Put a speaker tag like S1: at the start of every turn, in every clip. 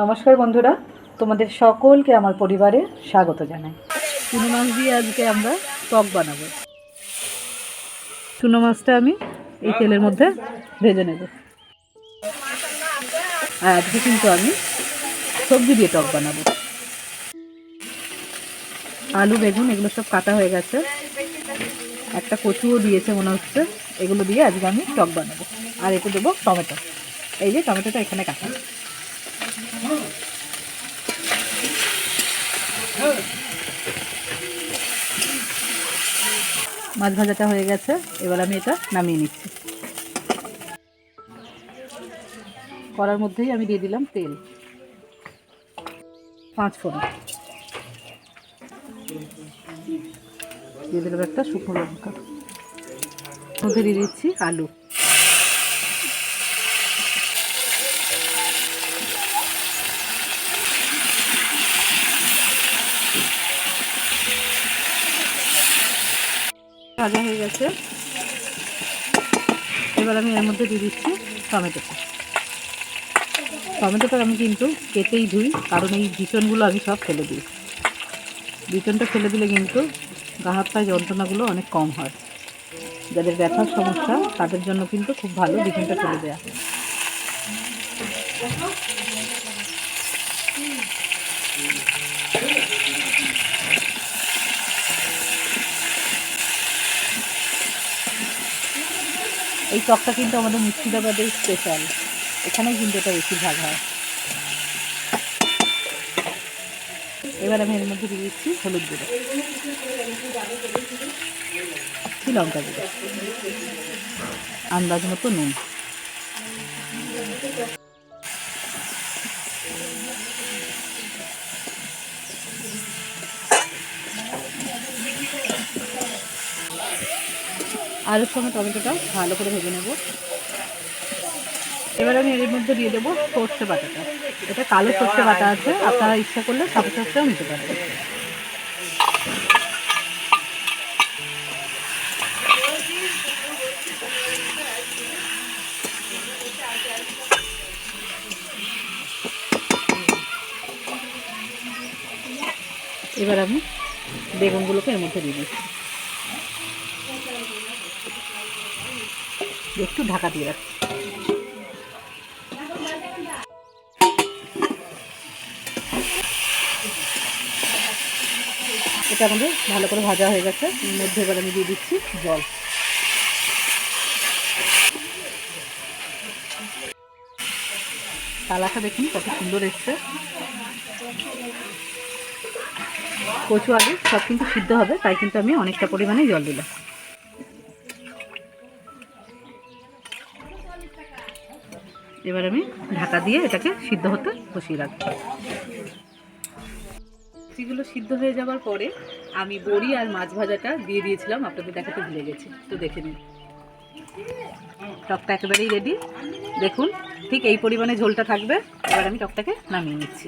S1: নমস্কার বন্ধুরা তোমাদের সকলকে আমার পরিবারে স্বাগত জানাই। চুনো মাছ দিয়ে আজকে আমরা টক বানাবো। চুনো মাছটা আমি এই তেলের মধ্যে ভেজে নেব। আর আজকে কিন্তু আমি সবজি দিয়ে টক বানাবো। আলু বেগুন এগুলো সব কাটা হয়ে গেছে। একটা কচুও দিয়েছে মনে হচ্ছে এগুলো দিয়ে আজকে আমি টক বানাবো। আর একটু দেবো টমেটো। এই যে টমেটোটা এখানে কাটা। মাছ ভাজাটা হয়ে গেছে, এবার আমি এটা নামিয়ে নিচ্ছি। করার মধ্যেই আমি দিয়ে দিলাম তেল। পাঁচ ফোড়ন। দিয়ে দিলাম একটা শুকনো লঙ্কা। মধ্যে দিয়ে দিচ্ছি আলু। ভাজা হয়ে গেছে। এবার আমি এর মধ্যে দিয়ে দিচ্ছি টমেটোটা টমেটোটা আমি কিন্তু কেটেই ধুই, কারণ এই বিচনগুলো আমি সব ফেলে দিই। বিচনটা ফেলে দিলে কিন্তু গা হাত পায়ে যন্ত্রণাগুলো অনেক কম হয়। যাদের ব্যথার সমস্যা, তাদের জন্য কিন্তু খুব ভালো বিচনটা ফেলে দেওয়া এই টকটা কিন্তু আমাদের মুর্শিদাবাদের স্পেশাল এখানে কিন্তু এটা বেশি ভাগ হয়। এবার আমি এর মধ্যে দিয়ে দিচ্ছি হলুদ গুঁড়ো। লঙ্কা গুঁড়ো। আন্দাজ মতো নুন। আলুর সঙ্গে টমেটোটা ভালো করে ভেজে নেব। এবার আমি এর মধ্যে দিয়ে দেবো সর্ষে বাটাটা। এটা কালো সর্ষে বাটা আছে, আপনারা ইচ্ছা করলে সাদা সর্ষেও নিতে পারবেন এবার আমি বেগুনগুলোকে এর মধ্যে দিয়ে দিচ্ছি। একটু ঢাকা দিয়ে রাখছি এটা আমাদের ভালো করে ভাজা হয়ে গেছে। মধ্যে এবার আমি দিয়ে দিচ্ছি জল। কালাটা দেখুন কত সুন্দর এসছে। কচু আলু সব কিন্তু সিদ্ধ হবে, তাই কিন্তু আমি অনেকটা পরিমাণে জল দিলাম। এবার আমি ঢাকা দিয়ে এটাকে সিদ্ধ হতে বসিয়ে রাখব। সবজিগুলো সিদ্ধ হয়ে যাওয়ার পরে আমি বড়ি আর মাছ ভাজাটা দিয়ে দিয়েছিলাম, আপনাদের দেখাতে ভুলে গেছি। তো দেখে নিন। টকটা একেবারেই রেডি দেখুন, ঠিক এই পরিমাণে ঝোলটা থাকবে। এবার আমি টকটাকে নামিয়ে নিচ্ছি।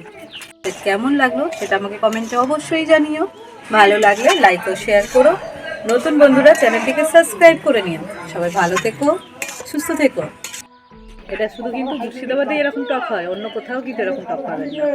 S1: কেমন লাগল সেটা আমাকে কমেন্টে অবশ্যই জানিও। ভালো লাগলে লাইক ও শেয়ার করো। নতুন বন্ধুরা চ্যানেলটিকে সাবস্ক্রাইব করে নিন সবাই ভালো থেকো, সুস্থ থেকো। এটা শুধু কিন্তু মুর্শিদাবাদে এরকম টক হয় অন্য কোথাও কিন্তু এরকম টক পাবেন না।